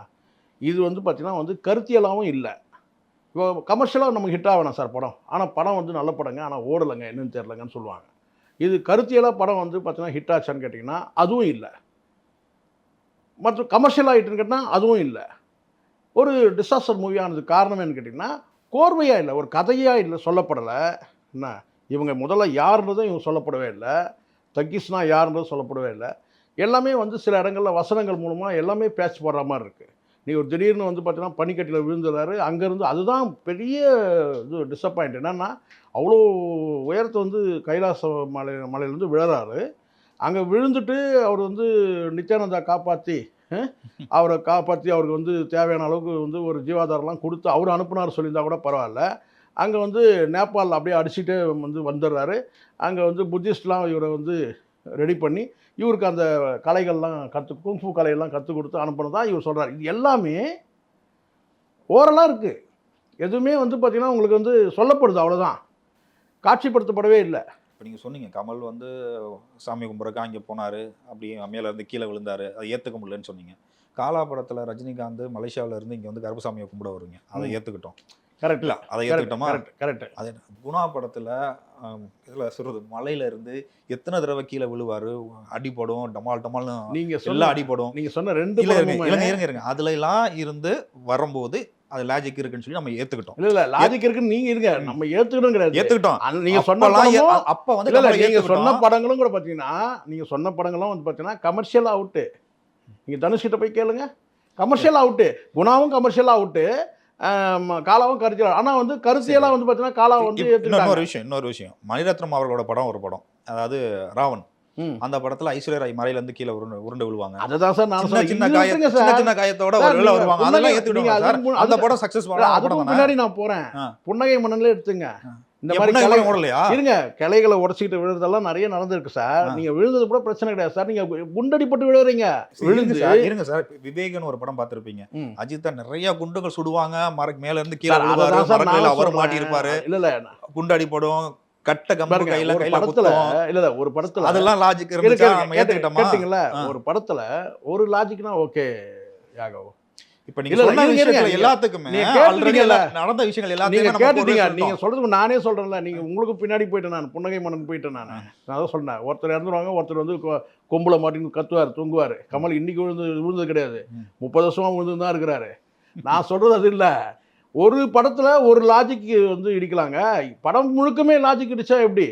இது வந்து பார்த்தீங்கன்னா வந்து கருத்தியலாகவும் இல்லை. இப்போ கமர்ஷியலாக நமக்கு ஹிட் ஆகணும் சார் படம். ஆனால் படம் வந்து நல்ல படங்க ஆனால் ஓடலைங்க என்னன்னு தெரிலங்கன்னு சொல்லுவாங்க. இது கருத்தியலாக படம் வந்து பார்த்தீங்கன்னா ஹிட் ஆச்சான்னு கேட்டிங்கன்னா அதுவும் இல்லை. மற்றும் கமர்ஷியல் ஆகிட்டுன்னு கேட்டால் அதுவும் இல்லை. ஒரு டிசாஸ்டர் மூவி ஆனதுக்கு காரணம் என்னன்னு கேட்டிங்கன்னா கோர்வையாக இல்லை ஒரு கதையாக இல்லை சொல்லப்படலை. என்ன? இவங்க முதல்ல யாருன்றதும் இவங்க சொல்லப்படவே இல்லை. தக்கிஸ்னா யாருன்றதும் சொல்லப்படவே இல்லை. எல்லாமே வந்து சில இடங்களில் வசனங்கள் மூலமாக எல்லாமே பேச்சு போடுற மாதிரி இருக்குது நீ ஒரு திடீர்னு வந்து பார்த்தீங்கன்னா பனிக்கட்டியில் விழுந்துறாரு. அங்கேருந்து அதுதான் பெரிய இது டிசப்பாயிண்ட் என்னென்னா அவ்வளோ உயரத்தை வந்து கைலாச மலை மலையிலேருந்து விழுறாரு. அங்கே விழுந்துட்டு அவர் வந்து நித்யானந்தா காப்பாற்றி அவரை காப்பாற்றி அவருக்கு வந்து தேவையான அளவுக்கு வந்து ஒரு ஜீவாதாரம்லாம் கொடுத்து அவர் அனுப்புனார் சொல்லியிருந்தா கூட பரவாயில்ல. அங்கே வந்து நேபாளில் அப்படியே அடிச்சுட்டே வந்து வந்துடுறாரு. அங்கே வந்து புத்திஸ்ட்லாம் இவரை வந்து ரெடி பண்ணி இவருக்கு அந்த கலைகள்லாம் கற்று குங்ஃபு கலையெல்லாம் கற்றுக் கொடுத்து அனுப்புனதா இவர் சொல்கிறார் இது எல்லாமே ஓரலாக இருக்குது எதுவுமே வந்து பார்த்திங்கன்னா உங்களுக்கு வந்து சொல்லப்படுது அவ்வளோதான் காட்சிப்படுத்தப்படவே இல்லை. இப்போ நீங்கள் சொன்னீங்க கமல் வந்து சாமி கும்பிட்றக்கா அங்கே போனார் அப்படி மேல இருந்து கீழே விழுந்தாரு அதை ஏற்றுக்க முடியலன்னு சொன்னீங்க. காலா படத்தில் ரஜினிகாந்த் மலேசியாவுல இருந்து இங்கே வந்து கருப்பசாமியை கும்பிட வருவீங்க அதை. ஏற்றுக்கிட்டோம் கரெக்ட். இல்லை அதை ஏற்றுக்கிட்டோமா கரெக்ட் கரெக்ட். அது குணா படத்தில் இதில் சொல்கிறது மலையில இருந்து எத்தனை தடவை கீழே விழுவார்? அடிபடும் டமால் டமால்னு நீங்க எல்லா சொன்ன அடிபடும் நீங்க சொன்ன ரெண்டு இல்ல இருங்க இருங்க இருங்க அதுல எல்லாம் இருந்து வரும்போது அது லாஜிக் இருக்குன்னு சொல்லி நம்ம ஏத்துக்கிட்டோம். இல்ல இல்ல லாஜிக் இருக்குன்னு நீங்க இருங்க. நம்ம ஏத்துக்கணும் கிடையாது. ஏத்துக்கிட்டோம். நீங்க சொன்ன அப்பெல்லாம் ஏ- படமும் அப்ப வந்து இல்ல நீங்க சொன்ன. படங்களும் கூட பாத்தீங்கன்னா நீங்க சொன்ன படங்களும் வந்து பாத்தீங்கன்னா கமர்ஷியல் அவுட்டு நீங்க தனுஷ் கிட்ட போய் கேளுங்க. கமர்ஷியல் அவுட்டு குணாவும் கமர்ஷியல் அவுட்டு காலாவும் கருத்தியல் ஆனா வந்து கருத்தியெல்லாம் வந்து பாத்தீங்கன்னா காலா வந்து இன்னொரு விஷயம் இன்னொரு விஷயம். மணிரத்னம் அவர்களோட படம் ஒரு படம். அதாவது ராவன். அந்த படத்துல ஐஸ்வர்யா ராய் மலையில இருந்து கீழே உருண்டு உருண்டு விழுவாங்க. அதுதான் சார் நான் சின்ன காய சின்ன சின்ன காயத்தோட ஒரு வெளில வருவாங்க அதெல்லாம் ஏத்துக்கிடுவாங்க சார். அதுக்கு அந்த அதுக்கு- படம் சக்சஸ் அதுக்கும் தானே பின்னாடி நான் போறேன். புன்னகை மன்னன்ல எடுத்துங்க. இந்த மாதிரி ஓடலையா? இருங்க கிளைகளை உடச்சிக்கிட்டு விழுறதெல்லாம் நிறைய நடந்திருக்கு சார். நீங்க விழுந்தது கூட பிரச்சனை கிடையாது சார். நீங்க குண்டடிப்பட்டு விழுறீங்க. விழுந்து இருங்க சார். விவேகன் ஒரு படம் பார்த்திருப்பீங்க. ம். அஜித்தா நிறைய குண்டுகள் சுடுவாங்க. மரக்கு மேல இருந்து கீழே விழுவாரு. அவரும் சொல்றேன். மாட்டியிருப்பாரு. இல்ல இல்ல. குண்டு அடிப்படும் கட்ட கம்பு பாருங்க, கையில படத்துல இல்ல இல்ல ஒரு படத்துல. அதெல்லாம் லாஜிக் இருந்துச்சா. ஒரு படத்துல ஒரு லாஜிக்னா ஓகே யாகவ் இப்ப நீங்க சொன்ன இருங்க. எல்லாத்துக்குமே நீங்க. நடந்த விஷயங்கள் நீங்க எல்லாத்தையுமே நம்ம கேட்டுட்டீங்க நீங்க. சொல்றதுக்கு நானே சொல்றேன்ல. நீங்க உங்களுக்கு பின்னாடி போயிட்டேன் நான் புன்னகை மன்னன் போயிட்டேன் நான். நான் தான் சொன்னேன். ஒருத்தர் இறந்துருவாங்க ஒருத்தர் வந்து கொம்புல மாட்டின்னு கத்துவார் தூங்குவார். கமல் இன்னைக்கு விழுந்து விழுந்தது கிடையாது. முப்பது வருஷமா விழுந்து தான் இருக்கிறாரு. நான் சொல்றது அது இல்ல. ஒரு படத்துல ஒரு லாஜிக் வந்து இடிக்கலாங்க. படம் முழுக்கமே லாஜிக் இடிச்சா எப்படி?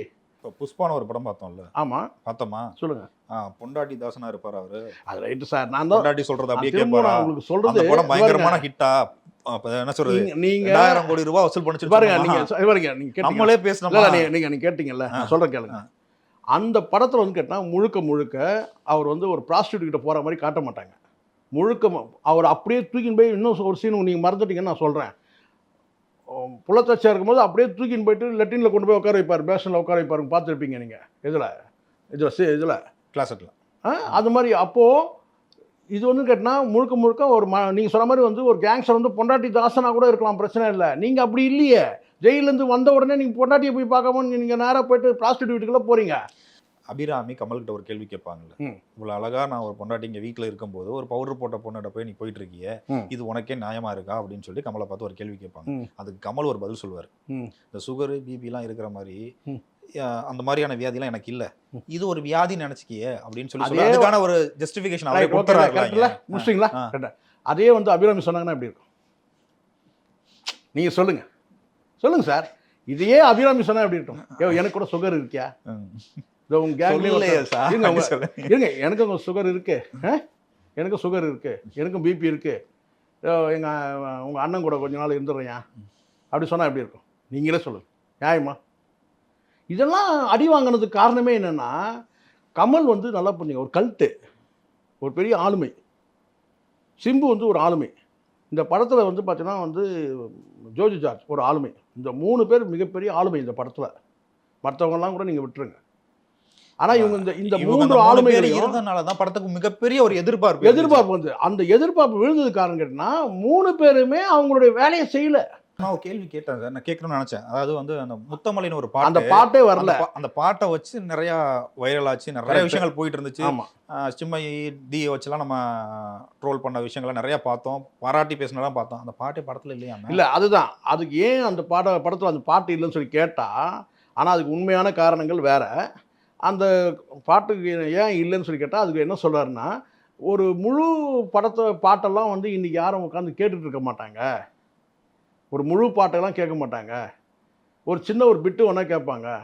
இப்ப புஷ்பான ஒரு படம் பார்த்தோம்ல. ஆமா. பார்த்தோமா? சொல்லுங்க. ஆ, பொண்டாட்டி தாசனா இருப்பாரு அவரு? அது ரைட்டு சார். நான் தான் பொண்டாட்டி சொல்றது அப்படியே கேட்பாரா? உங்களுக்கு அந்த சொல்றது படம் பயங்கரமான ஹிட்டா? அப்ப என்ன சொல்றது? நீங்க- ரெண்டாயிரம் கோடி ரூபாய் வசூல் பண்ணிச்சு பாருங்க நீங்க பாருங்க நீங்க நம்மளே பேசணுமா நீங்க நீங்க நீங்க கேட்டீங்கல்ல. சொல்றேன் கேளுங்க. அந்த படத்துல வந்து கேட்டா முழுக்க முழுக்க அவர் வந்து ஒரு ப்ராஸ்டியூட் கிட்ட போற மாதிரி காட்ட மாட்டாங்க. முழுக்க அவர் அப்படியே தூக்கின்னு போய் இன்னும் ஒரு சீன் நீங்க மறந்துட்டீங்கன்னு நான் சொல்றேன். புலத்தச்சா இருக்கும்போது அப்படியே தூக்கின்னு போயிட்டு லெட்டின்ல கொண்டு போய் உட்கார வைப்பார் பேஷனில் உட்கார வைப்பாருங்க பார்த்துருப்பீங்க நீங்க. இதுல இதுல சி இதுல. கிளாஸ்ல ஆ, அது மாதிரி அப்போ இது வந்து கேட்டினா முழுக்க முழுக்க ஒரு ம நீங்கள் சொன்ன மாதிரி வந்து ஒரு கேங்ஸ்டர் வந்து பொண்டாட்டி தாசனா கூட இருக்கலாம் பிரச்சனை இல்லை. நீங்கள் அப்படி இல்லையே. ஜெயிலேருந்து வந்த உடனே நீங்கள் பொண்டாட்டியை போய் பார்க்காம நீங்கள் நேராக போயிட்டு ப்ராஸ்டியூட்டுக்குள்ளே போகிறீங்க அபிராமி கமல்கிட்ட ஒரு கேள்வி கேட்பாங்கல்ல. இவ்வளவு அழகா நான் ஒரு பொண்டாட்டி இங்க வீட்டுல இருக்கும்போது ஒரு பவுடர் போட்ட பொண்ணுகிட்ட போய் நீ போயிட்டு இருக்கியே. இது உனக்கே நியாயமா இருக்கா? அப்படின்னு சொல்லி கமலை பார்த்து ஒரு கேள்வி கேட்பாங்க. அதுக்கு கமல் ஒரு பதில் சொல்லுவார். இந்த சுகர் பிபிலாம் இருக்கிற மாதிரி அந்த மாதிரியான வியாதிலாம் எனக்கு இல்ல. இது ஒரு வியாதி நினைச்சுக்கியே அப்படின்னு சொல்லி அதே சொல்லி அதுக்கான ஒரு ஜஸ்டிபிகேஷன் அவரே கொடுத்துறாருல அதே வந்து அபிராமி சொன்னாங்கன்னா எப்படி இருக்கும்? நீங்கள் சொல்லுங்கள் சொல்லுங்கள் சார். இதையே அபிராமி சொன்னா எப்படி இருக்கும்? எனக்கு கூட சுகர் இருக்கியா? இதோ உங்க- சொல்லு. இருங்க எனக்கும் சுகர் இருக்கு? எனக்கும் சுகர் இருக்கு. எனக்கும் பிபி இருக்கு. எங்கள் உங்கள் அண்ணன் கூட கொஞ்ச நாள் இருந்துடுறேன். அப்படி சொன்னால் எப்படி இருக்கும்? நீங்களே சொல்லுங்க. நியாயமா? இதெல்லாம் அடி வாங்கினதுக்கு காரணமே என்னன்னா கமல் வந்து நல்லா பண்ணீங்க. ஒரு கல்ட்டு ஒரு பெரிய ஆளுமை. சிம்பு வந்து ஒரு ஆளுமை. இந்த படத்தில் வந்து பார்த்தீங்கன்னா வந்து ஜோஜி ஜார்ஜ் ஒரு ஆளுமை. இந்த மூணு பேர் மிகப்பெரிய ஆளுமை இந்த படத்தில். மற்றவங்கெல்லாம் கூட நீங்கள் விட்டுருங்க. ஆனால் இவங்க இந்த இந்த மூன்று ஆளுமைகளையும் இருந்தனால தான் படத்துக்கு மிகப்பெரிய ஒரு எதிர்பார்ப்பு எதிர்பார்ப்பு வந்து அந்த எதிர்பார்ப்பு விழுந்தது காரணம் கேட்டினா மூணு பேருமே அவங்களுடைய வேலையை செய்யல. நான் ஒரு கேள்வி கேட்டேன் சார் நான் கேட்கணும்னு நினைச்சேன். அதாவது வந்து அந்த முத்தமலைன்னு ஒரு அந்த பாட்டு பாட்டே அந்த வரல பா- அந்த பாட்டை வச்சு நிறைய வைரல் ஆச்சு நிறைய. விஷயங்கள் போயிட்டு இருந்துச்சு. சிம்மை டியை வச்சுலாம் நம்ம ட்ரோல் பண்ண விஷயங்களை நிறைய பார்த்தோம். பாராட்டி பேசினலாம் பார்த்தோம். அந்த பாட்டே படத்துல இல்லையா இல்ல அதுதான். அதுக்கு ஏன் அந்த பாட படத்துல அந்த பாட்டு இல்லைன்னு சொல்லி கேட்டா ஆனா அதுக்கு உண்மையான காரணங்கள் வேற. அந்த பாட்டுக்கு ஏன் இல்லைன்னு சொல்லி கேட்டால் அதுக்கு என்ன சொல்கிறாருன்னா ஒரு முழு படத்தை பாட்டெல்லாம் வந்து இன்றைக்கி யாரும் உட்காந்து கேட்டுட்டு இருக்க மாட்டாங்க. ஒரு முழு பாட்டெல்லாம் கேட்க மாட்டாங்க. ஒரு சின்ன ஒரு பிட்டு ஒன்றா கேட்பாங்க.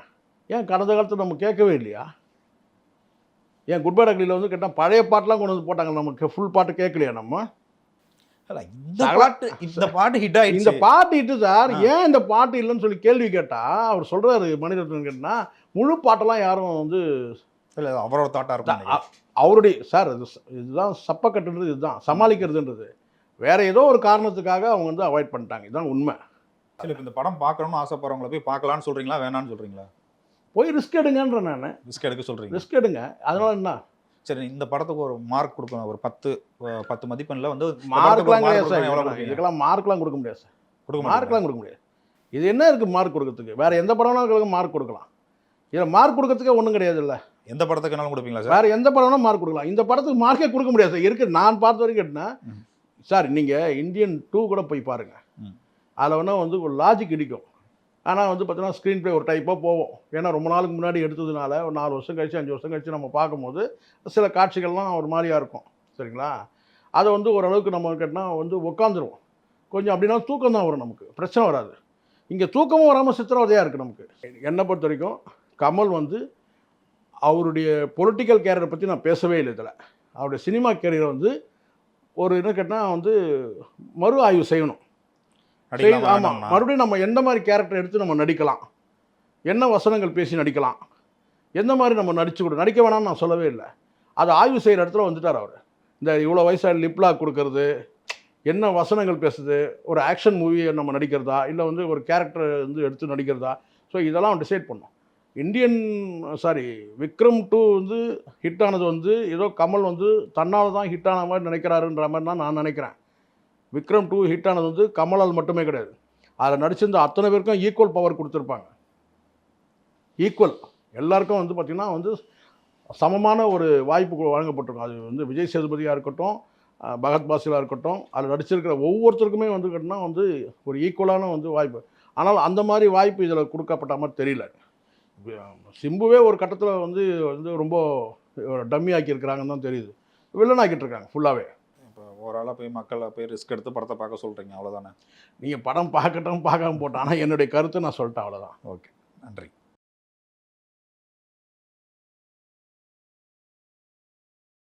ஏன் கடந்த காலத்தில் நம்ம கேட்கவே இல்லையா? ஏன் குட் டக்லியில் வந்து கேட்டால் பழைய பாட்டெலாம் கொண்டு வந்து போட்டாங்க நமக்கு ஃபுல் பாட்டு கேட்கலையா நம்ம? இந்த பாட்டு இந்த பாட்டு ஹிட் இந்த பாட்டு இட்டு சார். ஏன் இந்த பாட்டு இல்லைன்னு சொல்லி கேள்வி கேட்டா அவர் சொல்றாரு மணிரத்னம் கேட்டா முழு பாட்டெல்லாம் யாரும் வந்து இல்ல அவரோட தாட்டா இருக்கும் அவருடைய சார் இது இதுதான் சப்பக்கட்டுன்றது இதுதான். சமாளிக்கிறதுன்றது. வேற ஏதோ ஒரு காரணத்துக்காக அவங்க வந்து அவாய்ட் பண்ணிட்டாங்க. இதுதான் உண்மை. சரி, இப்ப இந்த படம் பார்க்கணும்னு ஆசைப்படுறவங்கள போய் பார்க்கலாம்னு சொல்றீங்களா வேணாம்னு சொல்றீங்களா? போய் ரிஸ்க் எடுங்கன்ற நான். ரிஸ்க் எடுக்க சொல்றீங்க. ரிஸ்க் எடுங்க. அதனால என்ன? சரி இந்த படத்துக்கு ஒரு மார்க் கொடுக்கணும். ஒரு பத்து பத்து மதிப்பெண்ல வந்து மார்க்லாம் கிடையாது இதுக்கெல்லாம் மார்க்லாம் கொடுக்க முடியாது சார். கொடுக்க? மார்க்லாம் கொடுக்க முடியாது. இது என்ன இருக்கு மார்க் கொடுக்கறதுக்கு? வேற எந்த படம்னாலும் மார்க் கொடுக்கலாம். இதில் மார்க் கொடுக்கறதுக்கே ஒன்றும் கிடையாது இல்லை எந்த படத்துக்கு வேணாலும் கொடுப்பீங்களா சார்? வேற எந்த படம்னா மார்க் கொடுக்கலாம். இந்த படத்துக்கு மார்க்கே கொடுக்க முடியாது சார். இருக்கு நான் பார்த்த வரைக்கும் கேட்டினா. சார் நீங்கள் இந்தியன் டூ கூட போய் பாருங்க. ம். அதில் வேணா வந்து ஒரு லாஜிக் இடிக்கும். ஆனால் வந்து பார்த்தீங்கன்னா ஸ்க்ரீன் ப்ளே ஒரு டைப்பாக போவோம் ஏன்னா ரொம்ப நாளுக்கு முன்னாடி எடுத்ததுனால ஒரு நாலு வருஷம் கழிச்சு அஞ்சு வருஷம் கழிச்சு நம்ம பார்க்கும்போது சில காட்சிகள்லாம் ஒரு மாதிரியாக இருக்கும். சரிங்களா? அதை வந்து ஓரளவுக்கு நம்ம கேட்டால் வந்து உட்காந்துருவோம் கொஞ்சம் அப்படின்னா தூக்கம் தான் வரும் நமக்கு. பிரச்சனை வராது. இங்கே தூக்கமும் வராமல் சித்திரவதையாக இருக்குது நமக்கு. என்னை பொறுத்த வரைக்கும் கமல் வந்து அவருடைய பொலிட்டிக்கல் கேரியரை பற்றி நான் பேசவே இல்லை இதில். அவருடைய சினிமா கேரியரை வந்து ஒரு என்ன கேட்டால் வந்து மறு ஆய்வு செய்யணும். ஆமாம்? மறுபடியும் நம்ம எந்த மாதிரி கேரக்டர் எடுத்து நம்ம நடிக்கலாம்? என்ன வசனங்கள் பேசி நடிக்கலாம்? எந்த மாதிரி நம்ம நடிச்சு கொடு நடிக்க வேணாம்னு நான் சொல்லவே இல்லை. அதை ஆய்வு செய்கிற இடத்துல வந்துட்டார் அவர். இந்த இவ்வளோ வயசாக லிப்லாக் கொடுக்கறது என்ன வசனங்கள் பேசுது ஒரு ஆக்ஷன் மூவியை நம்ம நடிக்கிறதா இல்லை வந்து ஒரு கேரக்டர் வந்து எடுத்து நடிக்கிறதா? ஸோ இதெல்லாம் டிசைட் பண்ணோம். இந்தியன் சாரி விக்ரம் டூ வந்து ஹிட் ஆனது வந்து ஏதோ கமல் வந்து தன்னால் தான் ஹிட் ஆன மாதிரி நினைக்கிறாருன்ற மாதிரி தான் நான் நினைக்கிறேன். விக்ரம் டூ ஹிட் ஆனது வந்து கமலால் மட்டுமே கிடையாது. அதில் நடிச்சிருந்த அத்தனை பேருக்கும் ஈக்குவல் பவர் கொடுத்துருப்பாங்க. ஈக்குவல் எல்லாருக்கும் வந்து பார்த்திங்கன்னா வந்து சமமான ஒரு வாய்ப்பு வழங்கப்பட்டிருக்கும். அது வந்து விஜய் சேதுபதியாக இருக்கட்டும் பகத் பாசிலாக இருக்கட்டும் அதில் நடிச்சிருக்கிற ஒவ்வொருத்தருக்குமே வந்து கேட்டினா வந்து ஒரு ஈக்குவலான வந்து வாய்ப்பு. ஆனால் அந்த மாதிரி வாய்ப்பு இதில் கொடுக்கப்பட்ட மாதிரி தெரியல. சிம்புவே ஒரு கட்டத்தில் வந்து வந்து ரொம்ப டம்மி ஆக்கியிருக்கிறாங்கன்னு தான் தெரியுது. வில்லன் ஆக்கிட்டு இருக்காங்க ஃபுல்லாகவே ஓவராலாக போய் மக்களை போய் ரிஸ்க் எடுத்து படத்தை பார்க்க சொல்கிறீங்க அவ்வளோதானே நீங்கள் படம் பார்க்கட்டும் பார்க்காம போட்டோம் ஆனால் என்னுடைய கருத்தை நான் சொல்லிட்டேன் அவ்வளோதான் ஓகே நன்றி.